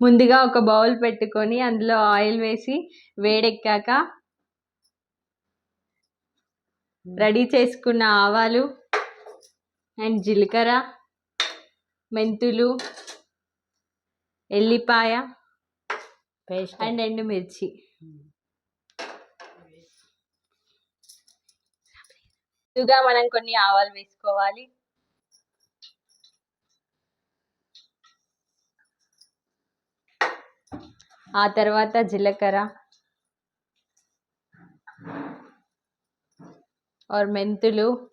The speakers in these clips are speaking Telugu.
ముందుగా ఒక బౌల్ పెట్టుకొని అందులో ఆయిల్ వేసి వేడెక్కాక రెడీ చేసుకున్న ఆవాలు అండ్ జీలకర్ర మెంతులు ఎల్లిపాయ పేస్ట్. అండ్ ఎండుమిర్చి ముందుగా మనం కొన్ని ఆవాలు వేసుకోవాలి. ఆ తర్వాత జీలకర్ర. ఆర్ మెంతులు.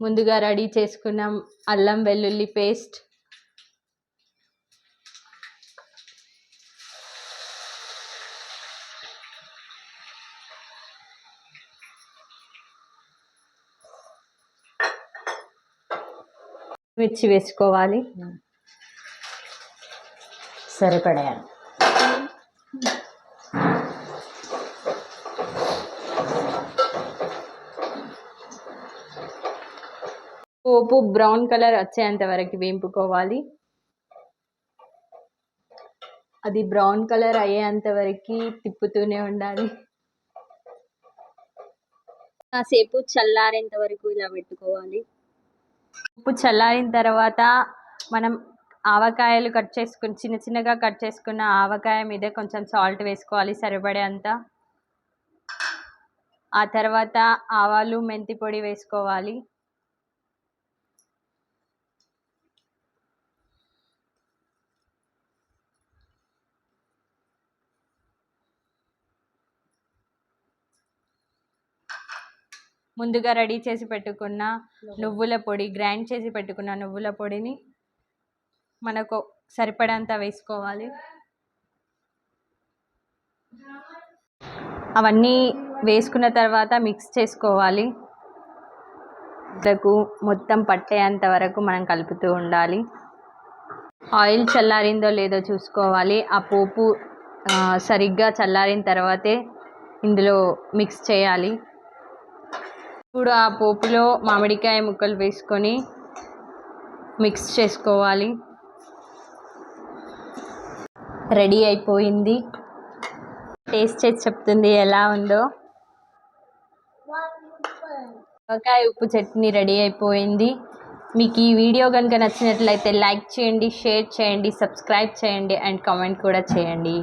ముందుగా రెడీ చేసుకున్న అల్లం వెల్లుల్లి పేస్ట్. మిర్చి వేసుకోవాలి. సరిపడాను పోపు బ్రౌన్ కలర్ వచ్చేంత వరకు వేంపుకోవాలి. అది బ్రౌన్ కలర్ అయ్యేంత వరకు తిప్పుతూనే ఉండాలి. కాసేపు చల్లారేంత వరకు ఇలా పెట్టుకోవాలి. ఉప్పు చల్లారిన తర్వాత మనం ఆవకాయలు కట్ చేసుకుని చిన్న చిన్నగా కట్ చేసుకున్న ఆవకాయ మీద కొంచెం సాల్ట్ వేసుకోవాలి సరిపడేంత. ఆ తర్వాత ఆవాలు మెంతి పొడి వేసుకోవాలి. ముందుగా రెడీ చేసి పెట్టుకున్న నువ్వుల పొడి గ్రైండ్ చేసి పెట్టుకున్న నువ్వుల పొడిని మనకు సరిపడంత వేసుకోవాలి. అవన్నీ వేసుకున్న తర్వాత మిక్స్ చేసుకోవాలి. ఇతకు మొత్తం పట్టేంత వరకు మనం కలుపుతూ ఉండాలి. ఆయిల్ చల్లారిందో లేదో చూసుకోవాలి. ఆ పోపు సరిగ్గా చల్లారిన తర్వాతే ఇందులో మిక్స్ చేయాలి. ఇప్పుడు ఆ పోపులో మామిడికాయ ముక్కలు వేసుకొని మిక్స్ చేసుకోవాలి. రెడీ అయిపోయింది. టేస్ట్ చేసి చెప్తుంది ఎలా ఉందో. వంకాయ ఉప్పు చట్నీ రెడీ అయిపోయింది. మీకు ఈ వీడియో కనుక నచ్చినట్లయితే లైక్ చేయండి షేర్ చేయండి సబ్స్క్రైబ్ చేయండి అండ్ కామెంట్ కూడా చేయండి.